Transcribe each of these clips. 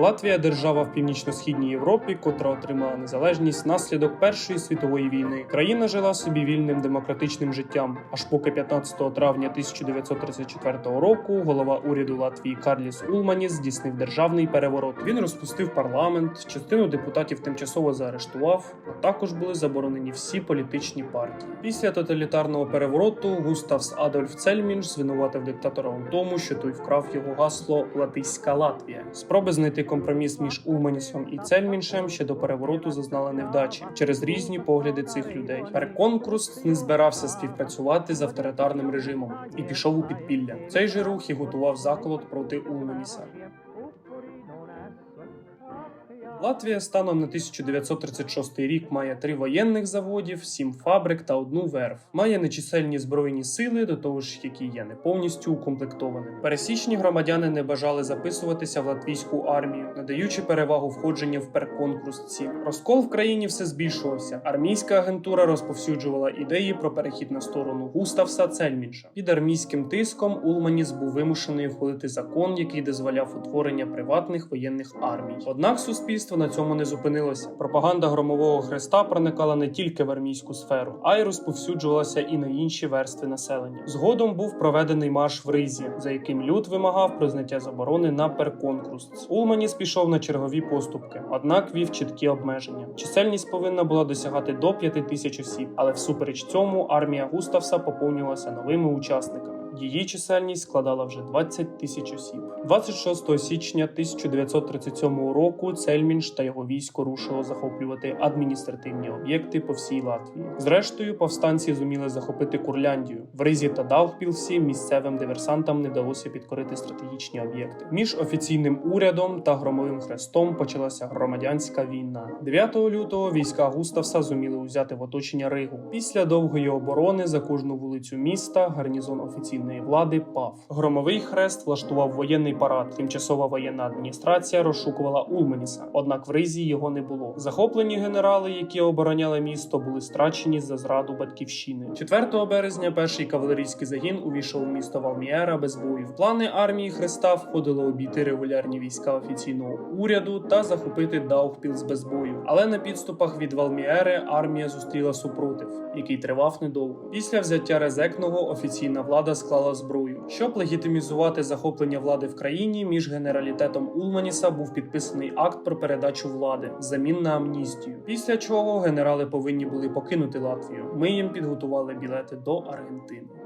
Латвія держава в північно-східній Європі, котра отримала незалежність внаслідок Першої світової війни. Країна жила собі вільним демократичним життям. Аж поки 15 травня 1934 року голова уряду Латвії Карліс Улманіс здійснив державний переворот. Він розпустив парламент, частину депутатів тимчасово заарештував, а також були заборонені всі політичні партії. Після тоталітарного перевороту Густавс Адольф Цельмінш звинуватив диктатора у тому, що той вкрав його гасло Латиська Латвія. Спроби знайти компроміс між Уманісом і Цельміншем ще до перевороту зазнали невдачі через різні погляди цих людей. Переконкурс не збирався співпрацювати з авторитарним режимом і пішов у підпілля. Цей же рух і готував заколот проти Улманіса. Латвія станом на 1936 рік має три воєнних заводів, сім фабрик та одну верф. Має нечисельні збройні сили, до того ж, які є не повністю укомплектованими. Пересічні громадяни не бажали записуватися в латвійську армію, надаючи перевагу входження в перконкрусці. Розкол в країні все збільшувався. Армійська агентура розповсюджувала ідеї про перехід на сторону Густавса Цельмінша. Під армійським тиском Улманіс був вимушений ухвалити закон, який дозволяв утворення приватних воєнних армій. Однак суспільство на цьому не зупинилося. Пропаганда громового хреста проникала не тільки в армійську сферу, а й розповсюджувалася і на інші верстви населення. Згодом був проведений марш в Ризі, за яким люд вимагав про зняття заборони на перконкурс. Улманіс пішов на чергові поступки, однак вів чіткі обмеження. Чисельність повинна була досягати до 5 тисяч осіб, але всупереч цьому армія Густавса поповнювалася новими учасниками. Її чисельність складала вже 20 тисяч осіб. 26 січня 1937 року Цельмінш та його військо рушило захоплювати адміністративні об'єкти по всій Латвії. Зрештою, повстанці зуміли захопити Курляндію. В Ризі та Даугпілсі місцевим диверсантам не вдалося підкорити стратегічні об'єкти. Між офіційним урядом та громовим хрестом почалася громадянська війна. 9 лютого війська Густавса зуміли узяти в оточення Ригу. Після довгої оборони за кожну вулицю міста гарнізон офіційної влади пав. Громовий хрест влаштував воєнний парад. Тимчасова воєнна адміністрація розшукувала Улманіса, однак в Ризі його не було. Захоплені генерали, які обороняли місто, були страчені за зраду батьківщини. 4 березня перший кавалерійський загін увійшов у місто Валміера без бою. В плани армії Хреста входило обійти регулярні війська офіційного уряду та захопити Даухпілс без бою. Але на підступах від Валміери армія зустріла супротив, який тривав недовго. Після взяття Резекного офіційна влада склала зброю. Щоб легітимізувати захоплення влади в країні, між генералітетом Улманіса був підписаний акт про передачу влади замін на амністію. Після чого генерали повинні були покинути Латвію. Ми їм підготували білети до Аргентини.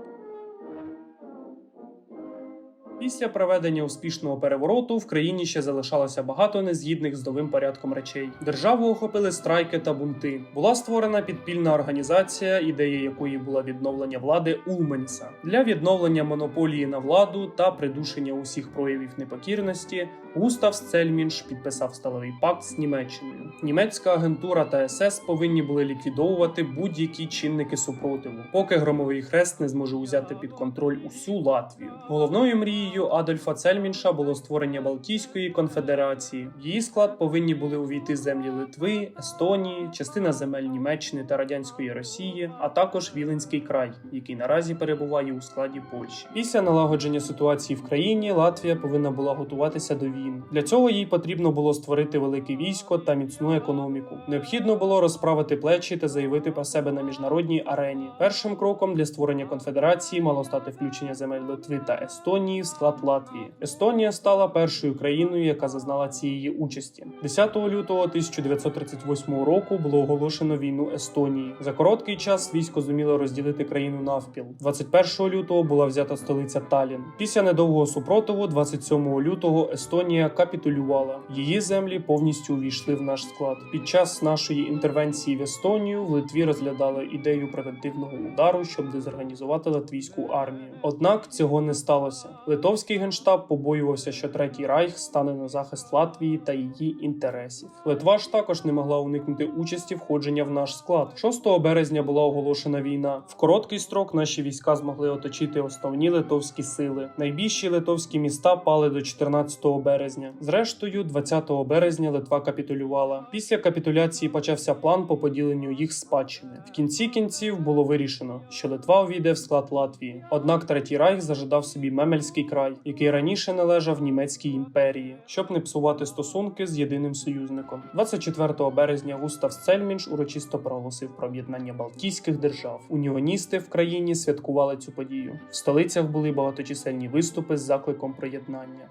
Після проведення успішного перевороту в країні ще залишалося багато незгідних з новим порядком речей. Державу охопили страйки та бунти. Була створена підпільна організація, ідея якої була відновлення влади Улманіса для відновлення монополії на владу та придушення усіх проявів непокірності. Густавс Цельмінш підписав сталевий пакт з Німеччиною. Німецька агентура та СС повинні були ліквідовувати будь-які чинники супротиву, поки громовий хрест не зможе узяти під контроль усю Латвію. Головною мрією Адольфа Цельмінша було створення Балтійської конфедерації. В її склад повинні були увійти землі Литви, Естонії, частина земель Німеччини та радянської Росії, а також Віленський край, який наразі перебуває у складі Польщі. Після налагодження ситуації в країні Латвія повинна була готуватися до війни. Для цього їй потрібно було створити велике військо та міцну економіку. Необхідно було розправити плечі та заявити про себе на міжнародній арені. Першим кроком для створення конфедерації мало стати включення земель Литви та Естонії склад Латвії. Естонія стала першою країною, яка зазнала цієї участі. 10 лютого 1938 року було оголошено війну Естонії. За короткий час військо зуміло розділити країну навпіл. 21 лютого була взята столиця Талін. Після недовгого супротиву, 27 лютого, Естонія капітулювала. Її землі повністю увійшли в наш склад. Під час нашої інтервенції в Естонію в Литві розглядали ідею превентивного удару, щоб дезорганізувати латвійську армію. Однак цього не сталося. Литовський генштаб побоювався, що третій райх стане на захист Латвії та її інтересів. Литва ж також не могла уникнути участі входження в наш склад. 6 березня була оголошена війна. В короткий строк наші війська змогли оточити основні литовські сили. Найбільші литовські міста пали до 14 березня. Зрештою, 20 березня Литва капітулювала. Після капітуляції почався план по поділенню їх спадщини. В кінці кінців було вирішено, що Литва увійде в склад Латвії. Однак третій райх зажадав собі мемельський край, який раніше належав німецькій імперії, щоб не псувати стосунки з єдиним союзником. 24 березня Густав Цельмінш урочисто проголосив про об'єднання Балтійських держав. Уніоністи в країні святкували цю подію. В столицях були багаточисельні виступи з закликом про єднання.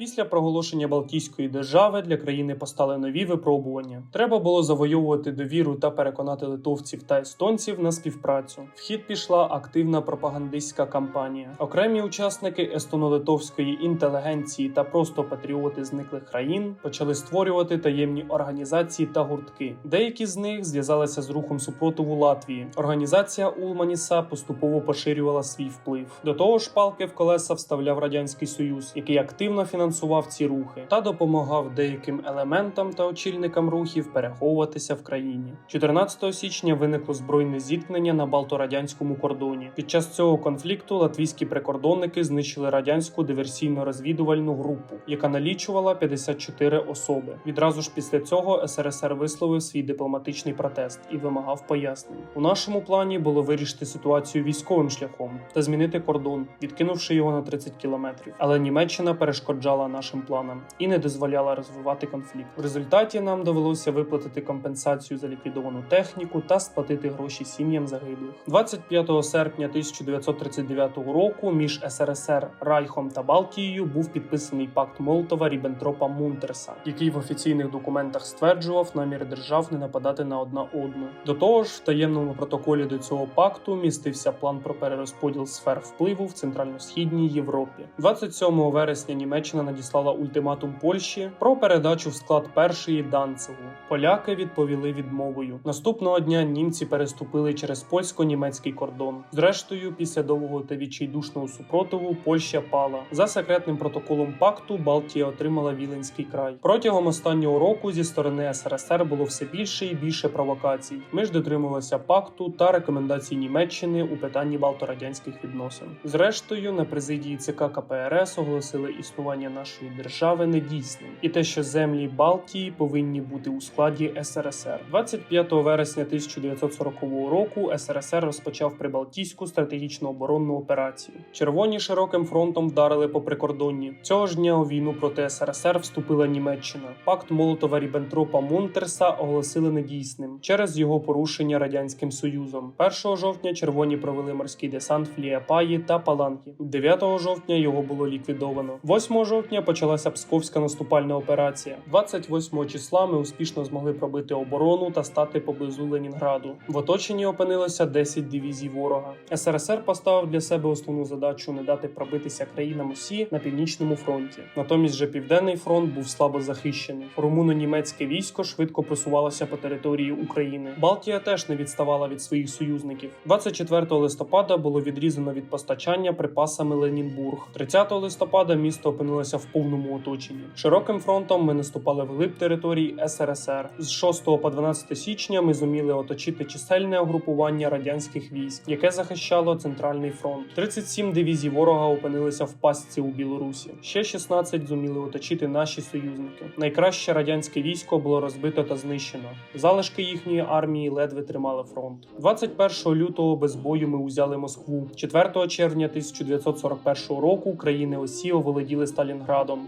Після проголошення Балтійської держави для країни постали нові випробування. Треба було завойовувати довіру та переконати литовців та естонців на співпрацю. В хід пішла активна пропагандистська кампанія. Окремі учасники естоно-литовської інтелігенції та просто патріоти зниклих країн почали створювати таємні організації та гуртки. Деякі з них зв'язалися з рухом супротиву Латвії. Організація Улманіса поступово поширювала свій вплив. До того ж, палки в колеса вставляв радянський союз, який активно фінансував ці рухи та допомагав деяким елементам та очільникам рухів переховуватися в країні. 14 січня виникло збройне зіткнення на Балторадянському кордоні. Під час цього конфлікту латвійські прикордонники знищили радянську диверсійно-розвідувальну групу, яка налічувала 54 особи. Відразу ж після цього СРСР висловив свій дипломатичний протест і вимагав пояснень. У нашому плані було вирішити ситуацію військовим шляхом та змінити кордон, відкинувши його на 30 кілометрів. Але Німеччина перешкоджала нашим планам і не дозволяла розвивати конфлікт. В результаті нам довелося виплатити компенсацію за ліквідовану техніку та сплатити гроші сім'ям загиблих. 25 серпня 1939 року між СРСР, Райхом та Балтією був підписаний пакт Молотова Ріббентропа Мунтерса, який в офіційних документах стверджував намір держав не нападати на одна одну. До того ж, в таємному протоколі до цього пакту містився план про перерозподіл сфер впливу в центрально-східній Європі. 27 вересня Німеччина надіслала ультиматум Польщі про передачу в склад першої Данцигу. Поляки відповіли відмовою. Наступного дня німці переступили через польсько-німецький кордон. Зрештою, після довгого та відчайдушного супротиву Польща пала. За секретним протоколом пакту Балтія отримала Віленський край. Протягом останнього року зі сторони СРСР було все більше і більше провокацій. Ми ж дотримувалися пакту та рекомендацій Німеччини у питанні балторадянських відносин. Зрештою, на президії ЦК КПРС оголосили існування нашої держави недійсним, і те, що землі Балтії повинні бути у складі СРСР. 25 вересня 1940 року СРСР розпочав прибалтійську стратегічну оборонну операцію. Червоні широким фронтом вдарили по прикордонні. Цього ж дня у війну проти СРСР вступила Німеччина. Пакт Молотова Ріббентропа Мунтерса оголосили недійсним через його порушення радянським союзом. 1 жовтня червоні провели морський десант в Ліапаї та Паланкі. 9 жовтня його було ліквідовано. 8 жовтня почалася Псковська наступальна операція. 28 числа ми успішно змогли пробити оборону та стати поблизу Ленінграду. В оточенні опинилося 10 дивізій ворога. СРСР поставив для себе основну задачу не дати пробитися країнам усі на північному фронті. Натомість же південний фронт був слабо захищений. Румуно-німецьке військо швидко просувалося по території України. Балтія теж не відставала від своїх союзників. 24 листопада було відрізано від постачання припасами Ленінбург. 30 листопада місто опинилося в повному оточенні. Широким фронтом ми наступали вглиб території СРСР. З 6 по 12 січня ми зуміли оточити чисельне угрупування радянських військ, яке захищало центральний фронт. 37 дивізій ворога опинилися в пастці у Білорусі. Ще 16 зуміли оточити наші союзники. Найкраще радянське військо було розбито та знищено. Залишки їхньої армії ледве тримали фронт. 21 лютого без бою ми узяли Москву. 4 червня 1941 року країни осі оволоділи Сталінградом.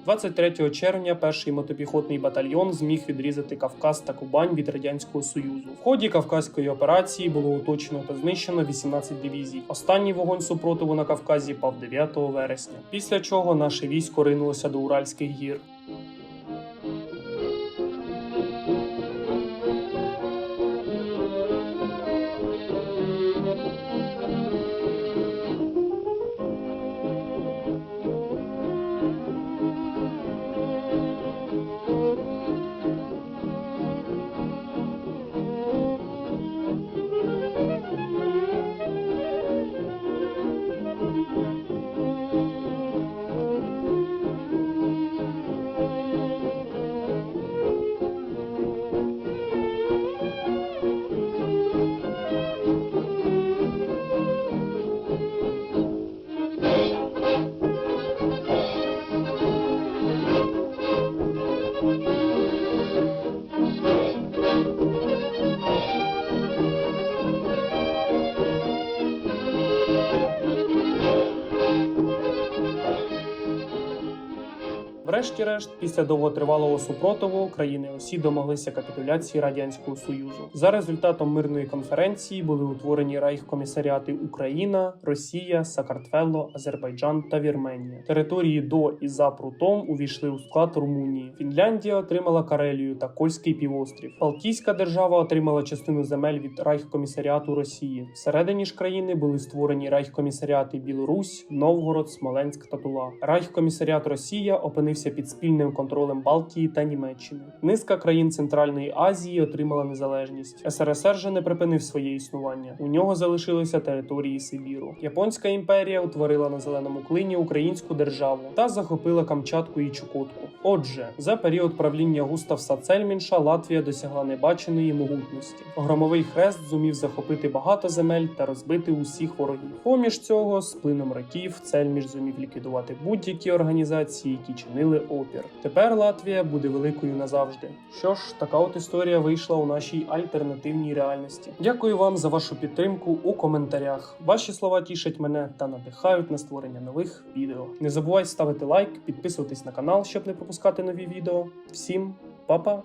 23 червня перший мотопіхотний батальйон зміг відрізати Кавказ та Кубань від радянського союзу. В ході Кавказької операції було оточено та знищено 18 дивізій. Останній вогонь супротиву на Кавказі пав 9 вересня. Після чого наше військо ринулося до Уральських гір. Врешті-решт, після довготривалого супротиву країни осі домоглися капітуляції радянського союзу. За результатом мирної конференції були утворені райхкомісаріати Україна, Росія, Сакартвело, Азербайджан та Вірменія. Території до і за прутом увійшли у склад Румунії. Фінляндія отримала Карелію та Кольський півострів. Балтійська держава отримала частину земель від райхкомісаріату Росії. Всередині ж країни були створені райхкомісаріати Білорусь, Новгород, Смоленськ та Тула. Райхкомісаріат Росія опинився під спільним контролем Балтії та Німеччини. Низка країн Центральної Азії отримала незалежність. СРСР же не припинив своє існування. У нього залишилися території Сибіру. Японська імперія утворила на зеленому клині українську державу та захопила Камчатку і Чукотку. Отже, за період правління Густавса Цельмінша Латвія досягла небаченої могутності. Громовий хрест зумів захопити багато земель та розбити усіх ворогів. Поміж цього, з плином років, Цельміш зумів ліквідувати будь-які організації, які чинили опір. Тепер Латвія буде великою назавжди. Що ж, така от історія вийшла у нашій альтернативній реальності. Дякую вам за вашу підтримку у коментарях. Ваші слова тішать мене та надихають на створення нових відео. Не забувайте ставити лайк, підписуватись на канал, щоб не пропускати нові відео. Всім па-па!